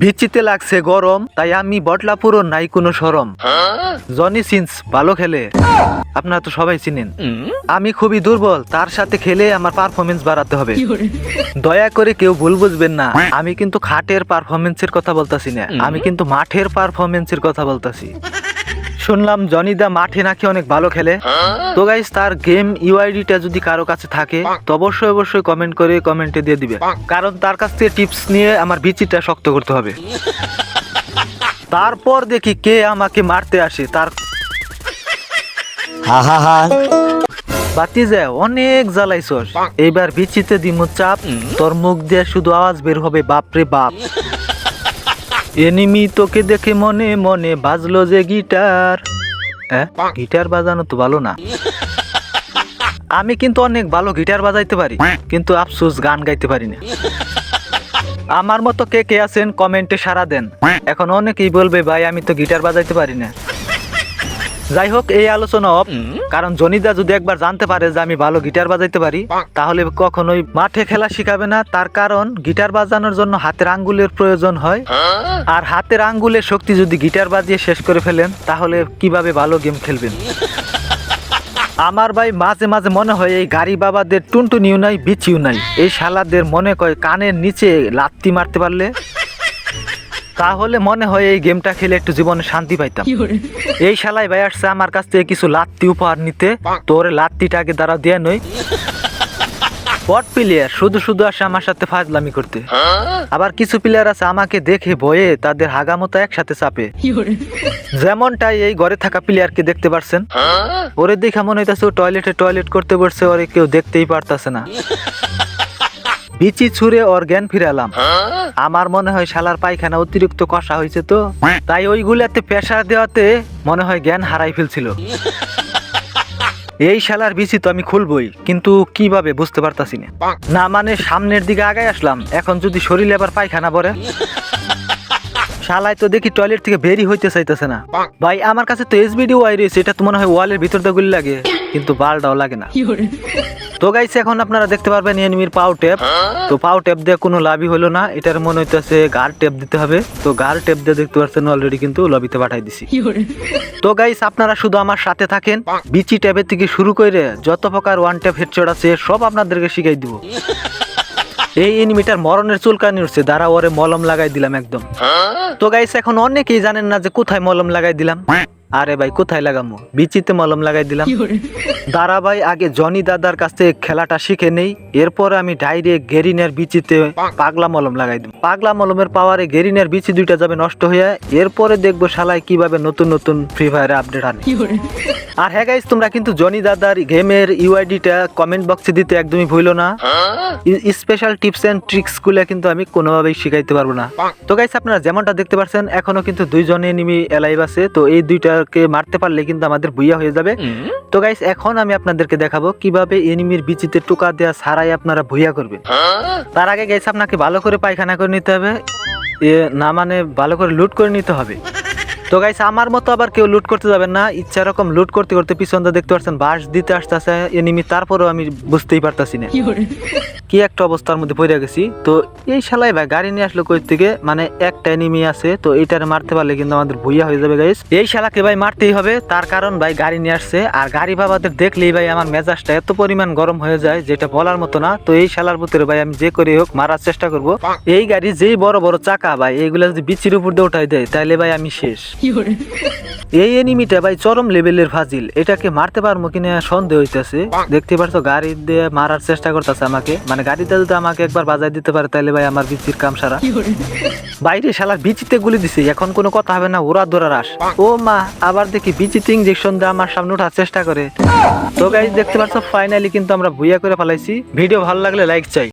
বিচিতে লাগছে গরম তাই আমি বটলা পুরো নাই কোনো সরম। জনি সিন্স ভালো খেলে। আপনারা তো সবাই চিনেন। আমি খুবই দুর্বল তার সাথে খেলে আমার পারফরমেন্স বাড়াতে হবে। দয়া করে কেউ ভুল বুঝবেন না। আমি কিন্তু খাটের পারফরমেন্সের কথা বলতাছি না। আমি কিন্তু মাঠের পারফরমেন্সের কথা বলতাছি। শুনলাম জনিদা মাঠে নাকি অনেক ভালো খেলে। তো গাইস তার গেম ইউআইডিটা যদি কারও কাছে থাকে তো অবশ্যই অবশ্যই কমেন্ট করে কমেন্টে দিয়ে দিবে। কারণ তার কাছ থেকে টিপস নিয়ে আমার বিচিটা শক্ত করতে হবে। তারপর দেখি কে আমাকে মারতে আসে তার হা হা হা। বাতি যায় অনেক জ্বালাইছস। এইবার বিচিতে দিমু চাপ তোর মুখ দিয়ে শুধু আওয়াজ বের হবে বাপরে বাপ। এনিমি তোকে দেখে মনে মনে বাজলো যে গিটার। হ্যাঁ গিটার বাজানো তো ভালো না। আমি কিন্তু অনেক ভালো গিটার বাজাইতে পারি কিন্তু আফসোস গান গাইতে পারি না। আমার মতো কে কে আছেন কমেন্টে সারা দেন। এখন অনেকেই বলবে ভাই আমি তো গিটার বাজাইতে পারি না। যাই হোক এই আলোচনা অফ কারণ জনিদা যদি একবার জানতে পারে যে আমি ভালো গিটার বাজাইতে পারি তাহলে কখনোই মাঠে খেলা শিখাবে না। তার কারণ গিটার বাজানোর জন্য হাতের আঙ্গুলের প্রয়োজন হয়? আর হাতের আঙ্গুলের শক্তি যদি গিটার বাজিয়ে শেষ করে ফেলেন তাহলে কীভাবে ভালো গেম খেলবেন? আমার ভাই মাঝে মাঝে মনে হয় এই গাড়ি বাবাদের টুনটুনিও নাই বিচিও নাই। এই শালাদের মনে কয় কানের নিচে লাত্তি মারতে পারলে তাহলে মনে হয় এই গেমটা খেলে একটু জীবনে শান্তি পাইতাম। এই শালাই ভাই আসছে আমার কাছ থেকে কিছু লাত্তি উপহার নিতে। তোরে লাত্তিটাকে দ্বারা দিয়ে নই। বট প্লেয়ার শুধু শুধু আসে আমার সাথে ফাজলামি করতে। আবার কিছু প্লেয়ার আছে আমাকে দেখে ভয়ে তাদের হাগামতো একসাথে চাপে। যেমনটাই এই ঘরে থাকা প্লেয়ারকে দেখতে পারছেন। ওরে দেখা মনে হইতাছে টয়লেটে টয়লেট করতে বসছে ওরে কেউ দেখতেই পারতাছে না। বিচি ছুঁড়ে ওর জ্ঞান ফিরালাম। আমার মনে হয় শালার পায়খানা অতিরিক্ত কষা হয়েছে তো। তাই ওইগুলাতে প্রেশার দেওয়াতে মনে হয় জ্ঞান হারাই ফেলছিল। এই শালার বিচি তো আমি খুলবই, কিন্তু কীভাবে বুঝতে পারতাছি না। মানে সামনের দিকে আগায় আসলাম, এখন যদি শরীরে আবার পায়খানা পরে শালায় তো দেখি টয়লেট থেকে বেরি হইতে চাইতেছে না। ভাই, আমার কাছে তো এসবিডি ওয়াই রয়েছে, এটা তো মনে হয় ওয়ালের ভিতর দিয়ে গুলি লাগে। কিন্তু বালটাও লাগে না। তো গাইছে এখন আপনারা দেখতে পারবেন এনিমির পাও টেপ তো পাও টেপ দিয়ে কোনো লাভই হলো না। এটার মনে হইতেছে গার টেপ দিতে হবে। তো গার টেপ দিয়ে দেখতে পাচ্ছেন অলরেডি কিন্তু লবিতে পাঠাই দিছি। তো গাইস আপনারা শুধু আমার সাথে থাকেন। বিচি ট্যাবের থেকে শুরু করে যত প্রকার ওয়ান ট্যাপ হেডশট আছে সব আপনাদেরকে শিখাই দিব। এই এনিমিটার মরণের চুলকানি উঠছে দাঁড়া ওরে মলম লাগাই দিলাম একদম। তো গাইস এখন অনেকেই জানেন না যে কোথায় মলম লাগাই দিলাম। আরে ভাই কোথায় লাগামো? বিচিতে মলম লাগাই দিলাম। দাঁড়া ভাই আগে জনি দাদার কাছ থেকে খেলাটা শিখে নেই এরপর আমি ডাইরেক্ট গেরিনের বিচিতে পাগলা মলম লাগাই দিব পাগলা মলমের পাওয়ারে গেরিনের বিচি দুইটা যাবে নষ্ট হয়ে এরপরে দেখব শালায় কীভাবে নতুন নতুন ফ্রি ফায়ারে আপডেট আনে। আর হ্যাঁ গাইস তোমরা কিন্তু জনি দাদার গেমের ইউআইডিটা কমেন্ট বক্সে দিতে একদমই ভুলো না। স্পেশাল টিপস এন্ড ট্রিক্সগুলো কিন্তু আমি কোনোভাবেই শিখাইতে পারব না। তো গাইস আপনারা যেমনটা দেখতে পাচ্ছেন এখনও কিন্তু দুইজনে এনিমি এলাইভ আছে তো এই দুইটাকে মারতে পারলে কিন্তু আমাদের বুইয়া হয়ে যাবে। তো গাইস এখন আমি আপনাদেরকে দেখাবো কীভাবে এনিমির বিচিতে টোকা দেওয়া ছাড়াই আপনারা ভুইয়া করবেন তার আগে গাইস আপনাকে ভালো করে পায়খানা করে নিতে হবে। এ না মানে ভালো করে লুট করে নিতে হবে। তো গাইস আমার মতো আবার কেউ লুট করতে যাবেন না। ইচ্ছা রকম লুট করতে করতে পিছন দিয়ে দেখতে পাচ্ছেন বাস দিতে আসতেছে এনিমি তারপরেও আমি বুঝতেই পারতাছি না। কি একটা অবস্থার মধ্যে পড়ে গেছি। তো এই শালাই ভাই গাড়ি নিয়ে আসলো কই থেকে? মানে একটা এনিমি আছে তো এইটারে মারতে পারলে কিন্তু আমাদের ভুইয়া হয়ে যাবে গাইস এই শালাকে ভাই মারতেই হবে তার কারণ ভাই গাড়ি নিয়ে আসছে। আর গাড়ি বাবাদের দেখলেই ভাই আমার মেজাজটা এত পরিমাণ গরম হয়ে যায় যেটা বলার মতো না। তো এই শালার ভিতরে ভাই আমি যে করে হোক মারার চেষ্টা করব। এই গাড়ি যেই বড় বড় চাকা ভাই এইগুলা যদি বিচির উপর দিয়ে উঠাই দেয় তাহলে ভাই আমি শেষ। এই এনিমিটা ভাই চরম লেভেলের ফাজিল। এটাকে মারতে পারব কিনা সন্দেহ হইতেছে। দেখতে পারছ গাড়ি দিয়ে মারার চেষ্টা করতেছে আমাকে। মানে গাড়িতে যদি আমাকে একবার বাজাই দিতে পারে তাহলে ভাই আমার বিচির কাম সারা। বাইরে শালার বিচিতে গুলি দিছে এখন কোনো কথা হবে না ওরা দৌড়া রাস ও মা আবার দেখি বিচিতে ইঞ্জেকশন দিয়ে আমার সামনে ওঠার চেষ্টা করে। তো গাইজ দেখতে পাচ্ছ ফাইনালি কিন্তু আমরা ভুইয়া করে ফেলাইছি। ভিডিও ভালো লাগলে লাইক চাই।